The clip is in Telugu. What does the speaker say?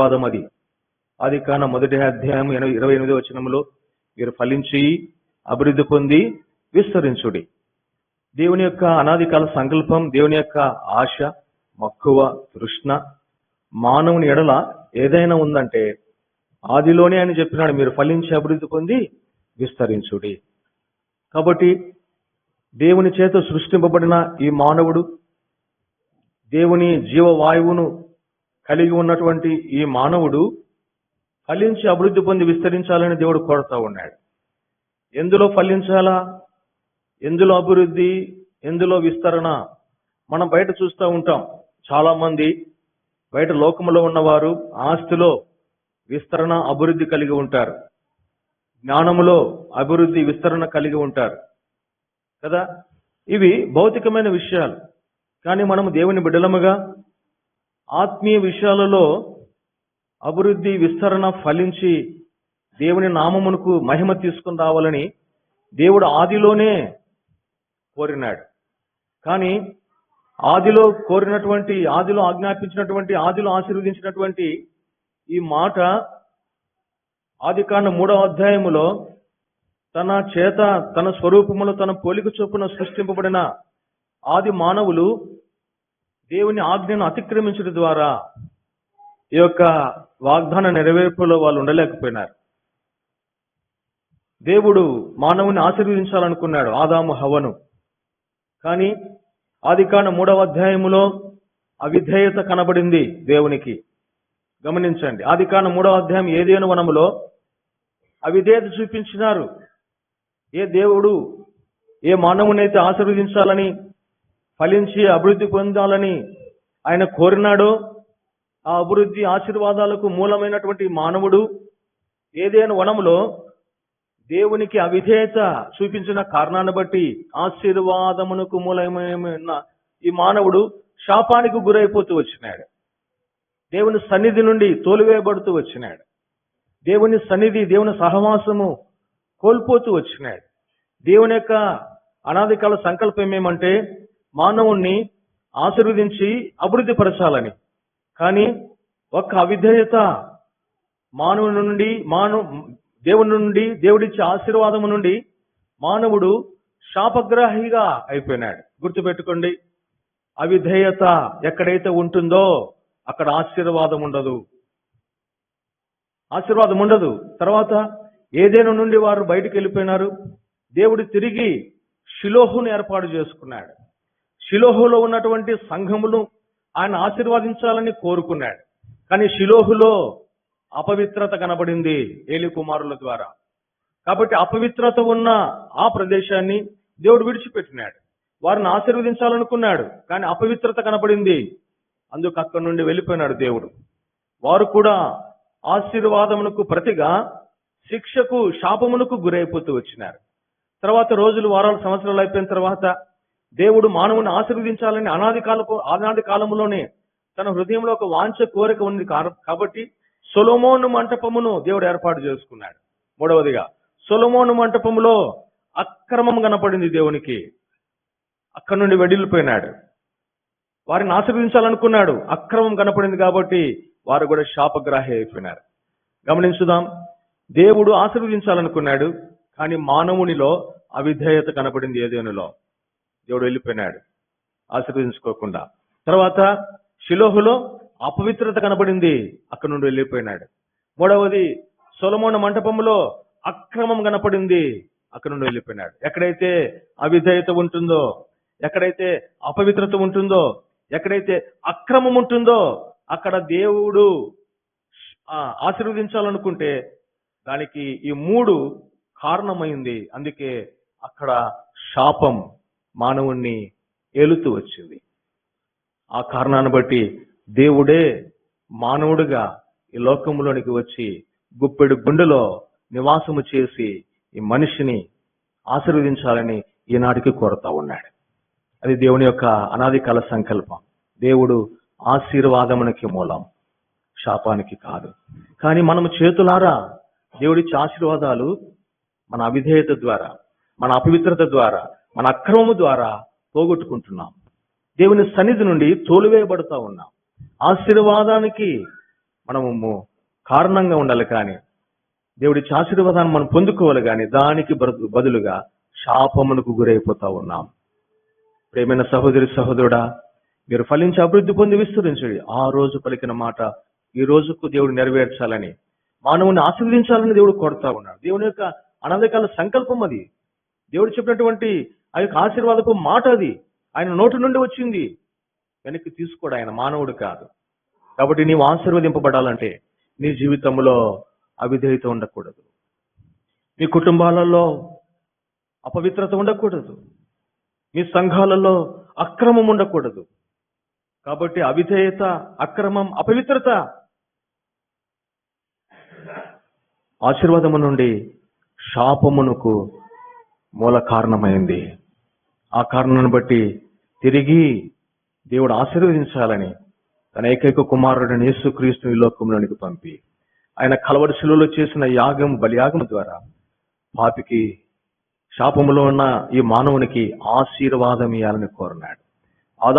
పాదం అది. అది కాన మొదటి అధ్యాయం ఎనభై- ఇరవై ఎనిమిది వచనంలో మీరు ఫలించి అభివృద్ధి పొంది విస్తరించుడి. దేవుని యొక్క అనాది కాల సంకల్పం దేవుని యొక్క ఆశ మక్కువ తృష్ణ మానవుని ఎడల ఏదైనా ఉందంటే ఆదిలోనే అని చెప్పినాడు మీరు ఫలించి అభివృద్ధి పొంది విస్తరించుడి. కాబట్టి దేవుని చేత సృష్టింపబడిన ఈ మానవుడు దేవుని జీవవాయువును కలిగి ఉన్నటువంటి ఈ మానవుడు ఫలించి అభివృద్ధి పొంది విస్తరించాలని దేవుడు కోరుతా ఉన్నాడు. ఎందులో ఫలించాలా? ఎందులో అభివృద్ధి? ఎందులో విస్తరణ? మనం బయట చూస్తూ ఉంటాం. చాలామంది బయట లోకములో ఉన్నవారు ఆస్తిలో విస్తరణ అభివృద్ధి కలిగి ఉంటారు. జ్ఞానములో అభివృద్ధి విస్తరణ కలిగి ఉంటారు. కదా? ఇవి భౌతికమైన విషయాలు. కానీ మనము దేవుని బిడ్డలముగా ఆత్మీయ విషయాలలో అభివృద్ధి విస్తరణ ఫలించి దేవుని నామమునకు మహిమ తీసుకుని రావాలని దేవుడు ఆదిలోనే కోరినాడు. కానీ ఆదిలో కోరినటువంటి ఆదిలో ఆజ్ఞాపించినటువంటి ఆదిలో ఆశీర్వదించినటువంటి ఈ మాట ఆది కాండ మూడవ అధ్యాయములో తన చేత తన స్వరూపములో తన పోలిక చొప్పున సృష్టింపబడిన ఆది మానవులు దేవుని ఆజ్ఞను అతిక్రమించడం ద్వారా ఈ యొక్క వాగ్దాన నెరవేర్పులో వాళ్ళు ఉండలేకపోయినారు. దేవుడు మానవుని ఆశీర్వదించాలనుకున్నాడు ఆదాము హవను. కానీ ఆదికాండ మూడవ అధ్యాయములో అవిధేయత కనబడింది దేవునికి. గమనించండి ఆదికాండ మూడవ అధ్యాయం ఏదేను వనములో అవిధేయత చూపించినారు. ఏ దేవుడు ఏ మానవునైతే ఆశీర్వదించాలని ఫలించి అభివృద్ధి పొందాలని ఆయన కోరినాడో ఆ అభివృద్ధి ఆశీర్వాదాలకు మూలమైనటువంటి మానవుడు ఏదైనా వనములో దేవునికి అవిధేయత చూపించిన కారణాన్ని బట్టి ఆశీర్వాదమునకు మూలమైన ఈ మానవుడు శాపానికి గురైపోతూ వచ్చినాడు. దేవుని సన్నిధి నుండి తోలివేయబడుతూ వచ్చినాడు. దేవుని సన్నిధి దేవుని సహవాసము కోల్పోతూ వచ్చినాడు. దేవుని యొక్క అనాది కాల సంకల్పం ఏమంటే మానవుణ్ణి ఆశీర్వదించి అభివృద్ధి పరచాలని. కానీ ఒక్క అవిధేయత మానవుని నుండి మానవ దేవుని నుండి దేవుడిచ్చే ఆశీర్వాదము నుండి మానవుడు శాపగ్రాహిగా అయిపోయినాడు. గుర్తుపెట్టుకోండి అవిధేయత ఎక్కడైతే ఉంటుందో అక్కడ ఆశీర్వాదం ఉండదు. ఆశీర్వాదం ఉండదు. తర్వాత ఏదేను నుండి వారు బయటికి వెళ్ళిపోయినారు? దేవుడు తిరిగి షిలోహును ఏర్పాటు చేసుకున్నాడు. షిలోహులో ఉన్నటువంటి సంఘమును ఆయన ఆశీర్వదించాలని కోరుకున్నాడు. కానీ షిలోహులో అపవిత్రత కనబడింది ఏలి కుమారుల ద్వారా. కాబట్టి అపవిత్రత ఉన్న ఆ ప్రదేశాన్ని దేవుడు విడిచిపెట్టినాడు. వారిని ఆశీర్వదించాలనుకున్నాడు కానీ అపవిత్రత కనబడింది. అందుకు అక్కడి నుండి వెళ్ళిపోయినాడు దేవుడు. వారు కూడా ఆశీర్వాదమునకు ప్రతిగా శిక్షకు శాపమునకు గురైపోతూ వచ్చినారు. తర్వాత రోజులు వారాలు సంవత్సరాలు అయిపోయిన తర్వాత దేవుడు మానవుని ఆశీర్వదించాలని అనాది కాలపు అనాది కాలంలోనే తన హృదయంలో ఒక వాంఛ కోరిక ఉంది కాబట్టి సొలమోను మంటపమును దేవుడు ఏర్పాటు చేసుకున్నాడు. మూడవదిగా సొలమోను మంటపములో అక్రమం కనపడింది దేవునికి. అక్కడి నుండి వెడిల్లిపోయినాడు వారిని ఆశీర్వదించాలనుకున్నాడు. అక్రమం కనపడింది కాబట్టి వారు కూడా శాపగ్రాహి అయిపోయినారు. గమనించుదాం. దేవుడు ఆశీర్వదించాలనుకున్నాడు కానీ మానవునిలో అవిధేయత కనపడింది ఏదేనులో? దేవుడు వెళ్ళిపోయినాడు. ఆశీర్వదించుకోకుండా. తర్వాత షిలోహులో అపవిత్రత కనబడింది. అక్కడి నుండి వెళ్ళిపోయినాడు. మూడవది సొలమోన మంటపంలో అక్రమం కనపడింది. అక్కడి నుండి వెళ్ళిపోయినాడు. ఎక్కడైతే అవిధేయత ఉంటుందో ఎక్కడైతే అపవిత్రత ఉంటుందో ఎక్కడైతే అక్రమం ఉంటుందో అక్కడ దేవుడు ఆశీర్వదించాలనుకుంటే దానికి ఈ మూడు కారణమైంది. అందుకే అక్కడ శాపం మానవుణ్ణి ఏలుతూ వచ్చింది. ఆ కారణాన్ని బట్టి దేవుడే మానవుడిగా ఈ లోకంలోనికి వచ్చి గుప్పెడు గుండెలో నివాసము చేసి ఈ మనిషిని ఆశీర్వదించాలని ఈనాటికి కోరుతా ఉన్నాడు. అది దేవుని యొక్క అనాది కాల సంకల్పం. దేవుడు ఆశీర్వాదమునికి మూలం. శాపానికి కాదు. కానీ మనము చేతులారా దేవుడిచ్చే ఆశీర్వాదాలు మన అవిధేయత ద్వారా మన అపవిత్రత ద్వారా మన అక్రమము ద్వారా పోగొట్టుకుంటున్నాం. దేవుని సన్నిధి నుండి తోలివేయబడుతూ ఉన్నాం. ఆశీర్వాదానికి మనము కారణంగా ఉండాలి కానీ దేవుడి ఆశీర్వాదాన్ని మనం పొందుకోవాలి కానీ దానికి బదులుగా శాపమునకు గురైపోతా ఉన్నాం. ప్రేమైన సహోదరి సహోదరుడా మీరు ఫలించి అభివృద్ధి పొంది విస్తరించండి. ఆ రోజు పలికిన మాట ఈ రోజుకు దేవుడు నెరవేర్చాలని మానవుని ఆశీర్వదించాలని దేవుడు కోరుతా ఉన్నాడు. దేవుని యొక్క అనంతకాల సంకల్పం అది. దేవుడు చెప్పినటువంటి ఆ యొక్క ఆశీర్వాదపు మాట అది. ఆయన నోటి నుండి వచ్చింది. వెనక్కి తీసుకోడు ఆయన మానవుడు కాదు. కాబట్టి నీవు ఆశీర్వదింపబడాలంటే నీ జీవితంలో అవిధేయత ఉండకూడదు. నీ కుటుంబాలలో అపవిత్రత ఉండకూడదు. మీ సంఘాలలో అక్రమం ఉండకూడదు. కాబట్టి అవిధేయత అక్రమం అపవిత్రత ఆశీర్వాదము నుండి శాపమునకు మూల కారణమైంది. ఆ కారణాన్ని బట్టి తిరిగి దేవుడు ఆశీర్వదించాలని తన ఏకైక కుమారుడిని యేసుక్రీస్తు ఈ లోకంలోనికి పంపి. ఆయన కలవడి శిలువలో చేసిన యాగం బలియాగం ద్వారా పాపికి శాపములో ఉన్న ఈ మానవునికి ఆశీర్వాదం ఇవ్వాలని కోరినాడు.